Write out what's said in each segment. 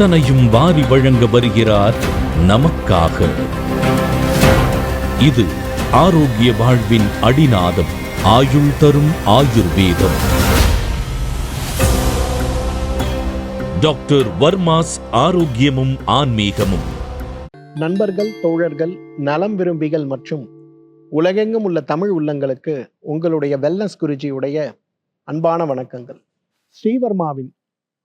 அத்தனையும் வாரி வழங்க வருகிறார் நமக்காக. இது ஆரோக்கிய வாழ்வின் அடிநாதம் ஆயுள் தரும் ஆயுர்வேதம். டாக்டர் வர்மாஸ் ஆரோக்கியமும் ஆன்மீகமும். நண்பர்கள் தோழர்கள் நலம் விரும்பிகள் மற்றும் உலகெங்கும் உள்ள தமிழ் உள்ளங்களுக்கு உங்களுடைய வெல்லஸ் குருஜியுடைய அன்பான வணக்கங்கள். ஸ்ரீவர்மாவின்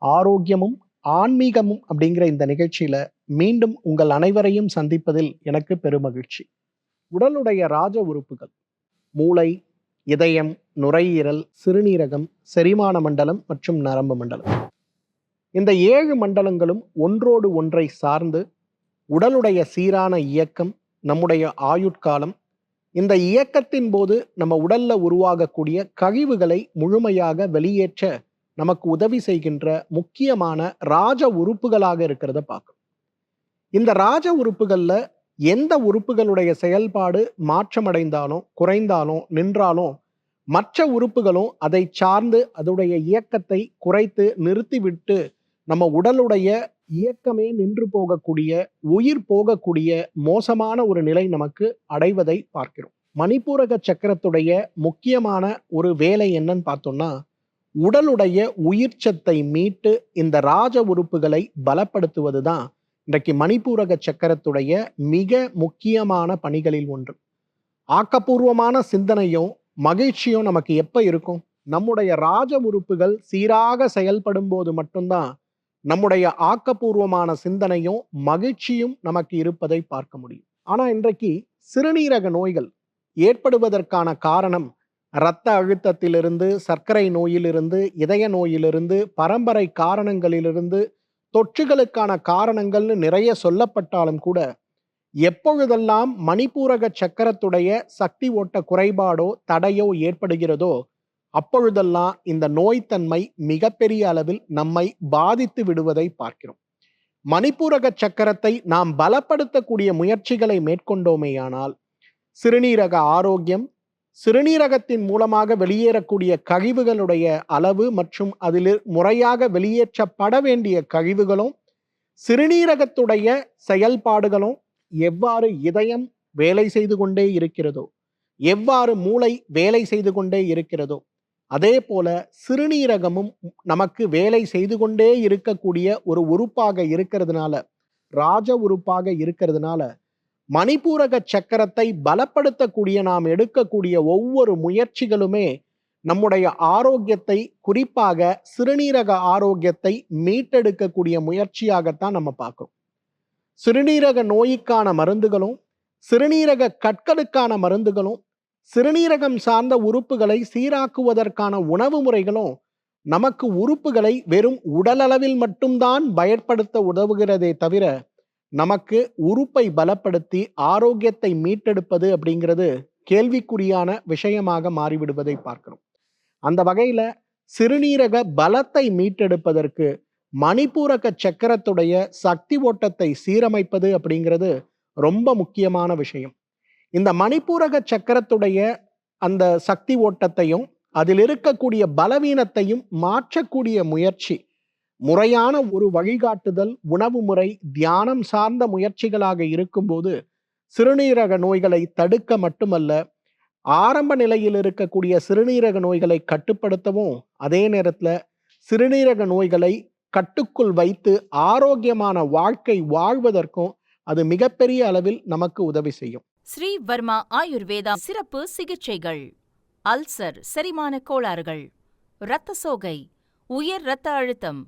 ஆரோக்கியமும் ஆன்மீகமும் அப்படிங்கிற இந்த நிகழ்ச்சியில மீண்டும் உங்கள் அனைவரையும் சந்திப்பதில் எனக்கு பெருமகிழ்ச்சி. உடலுடைய ராஜ உறுப்புகள் மூளை இதயம் நுரையீரல் சிறுநீரகம் செரிமான மண்டலம் மற்றும் நரம்பு மண்டலம். இந்த ஏழு மண்டலங்களும் ஒன்றோடு ஒன்றை சார்ந்து உடலுடைய சீரான இயக்கம் நம்முடைய ஆயுட்காலம் இந்த இயக்கத்தின் போது நம்ம உடல்ல உருவாகக்கூடிய கழிவுகளை முழுமையாக வெளியேற்ற நமக்கு உதவி செய்கின்ற முக்கியமான ராஜ உறுப்புகளாக இருக்கிறத பார்க்கும் இந்த ராஜ உறுப்புகள்ல எந்த உறுப்புகளுடைய செயல்பாடு மாற்றமடைந்தாலும் குறைந்தாலும் நின்றாலும் மற்ற உறுப்புகளும் அதை சார்ந்து அதோடைய இயக்கத்தை குறைத்து நிறுத்திவிட்டு நம்ம உடலுடைய இயக்கமே நின்று போகக்கூடிய உயிர் போகக்கூடிய மோசமான ஒரு நிலை நமக்கு அடைவதை பார்க்கிறோம். மணிப்பூரக சக்கரத்துடைய முக்கியமான ஒரு வேலை என்னன்னு பார்த்தோம்னா உடலுடைய உயிர் சத்தை மீட்டு இந்த ராஜ உறுப்புகளை பலப்படுத்துவது தான் இன்றைக்கு மணிப்பூரக சக்கரத்துடைய மிக முக்கியமான பணிகளில் ஒன்று. ஆக்கப்பூர்வமான சிந்தனையும் மகிழ்ச்சியும் நமக்கு எப்போ இருக்கும்? நம்முடைய ராஜ உறுப்புகள் சீராக செயல்படும் போது மட்டும்தான் நம்முடைய ஆக்கப்பூர்வமான சிந்தனையும் மகிழ்ச்சியும் நமக்கு இருப்பதை பார்க்க முடியும். ஆனால் இன்றைக்கு சிறுநீரக நோய்கள் ஏற்படுவதற்கான காரணம் இரத்த அழுத்தத்திலிருந்து சர்க்கரை நோயிலிருந்து இதய நோயிலிருந்து பரம்பரை காரணங்களிலிருந்து தொற்றுகளுக்கான காரணங்கள்னு நிறைய சொல்லப்பட்டாலும் கூட எப்பொழுதெல்லாம் மணிப்பூரக சக்கரத்துடைய சக்தி ஓட்ட குறைபாடோ தடையோ ஏற்படுகிறதோ அப்பொழுதெல்லாம் இந்த நோய்த்தன்மை மிகப்பெரிய அளவில் நம்மை பாதித்து விடுவதை பார்க்கிறோம். மணிப்பூரக சக்கரத்தை நாம் பலப்படுத்தக்கூடிய முயற்சிகளை மேற்கொண்டோமேயானால் சிறுநீரக ஆரோக்கியம் சிறுநீரகத்தின் மூலமாக வெளியேறக்கூடிய கழிவுகளுடைய அளவு மற்றும் அதில் முறையாக வெளியேற்றப்பட வேண்டிய கழிவுகளும் சிறுநீரகத்துடைய செயல்பாடுகளும் எவ்வாறு இதயம் வேலை செய்து கொண்டே இருக்கிறதோ எவ்வாறு மூளை வேலை செய்து கொண்டே இருக்கிறதோ அதே போல சிறுநீரகமும் நமக்கு வேலை செய்து கொண்டே இருக்கக்கூடிய ஒரு உறுப்பாக இருக்கிறதுனால ராஜ உறுப்பாக இருக்கிறதுனால மணிபூரக சக்கரத்தை பலப்படுத்தக்கூடிய நாம் எடுக்கக்கூடிய ஒவ்வொரு முயற்சிகளுமே நம்முடைய ஆரோக்கியத்தை குறிப்பாக சிறுநீரக ஆரோக்கியத்தை மீட்டெடுக்கக்கூடிய முயற்சியாகத்தான் நம்ம பார்க்குறோம். சிறுநீரக நோய்க்கான மருந்துகளும் சிறுநீரக கற்களுக்கான மருந்துகளும் சிறுநீரகம் சார்ந்த உறுப்புகளை சீராக்குவதற்கான உணவு முறைகளும் நமக்கு உறுப்புகளை வெறும் உடலளவில் மட்டும்தான் பயன்படுத்த உதவுகிறதே தவிர நமக்கு உறுப்பை பலப்படுத்தி ஆரோக்கியத்தை மீட்டெடுப்பது அப்படிங்கிறது கேள்விக்குறியான விஷயமாக மாறிவிடுவதை பார்க்கிறோம். அந்த வகையில சிறுநீரக பலத்தை மீட்டெடுப்பதற்கு மணிப்பூரக சக்கரத்துடைய சக்தி ஓட்டத்தை சீரமைப்பது அப்படிங்கிறது ரொம்ப முக்கியமான விஷயம். இந்த மணிப்பூரக சக்கரத்துடைய அந்த சக்தி ஓட்டத்தையும் அதில் இருக்கக்கூடிய பலவீனத்தையும் மாற்றக்கூடிய முயற்சி முறையான ஒரு வழிகாட்டுதல் உணவு முறை தியானம் சார்ந்த முயற்சிகளாக இருக்கும்போது சிறுநீரக நோய்களை தடுக்க மட்டுமல்ல ஆரம்ப நிலையில் இருக்கக்கூடிய சிறுநீரக நோய்களை கட்டுப்படுத்தவும் அதே நேரத்துல சிறுநீரக நோய்களை கட்டுக்குள் வைத்து ஆரோக்கியமான வாழ்க்கை வாழ்வதற்கும் அது மிகப்பெரிய அளவில் நமக்கு உதவி செய்யும். ஸ்ரீ வர்மா ஆயுர்வேதா சிறப்பு சிகிச்சைகள். அல்சர் செரிமான கோளாறுகள். இரத்த சோகை உயர் இரத்த அழுத்தம்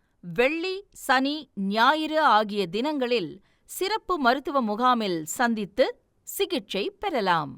வெள்ளி சனி ஞாயிறு ஆகிய தினங்களில் சிறப்பு மருத்துவ முகாமில் சந்தித்து சிகிச்சை பெறலாம்.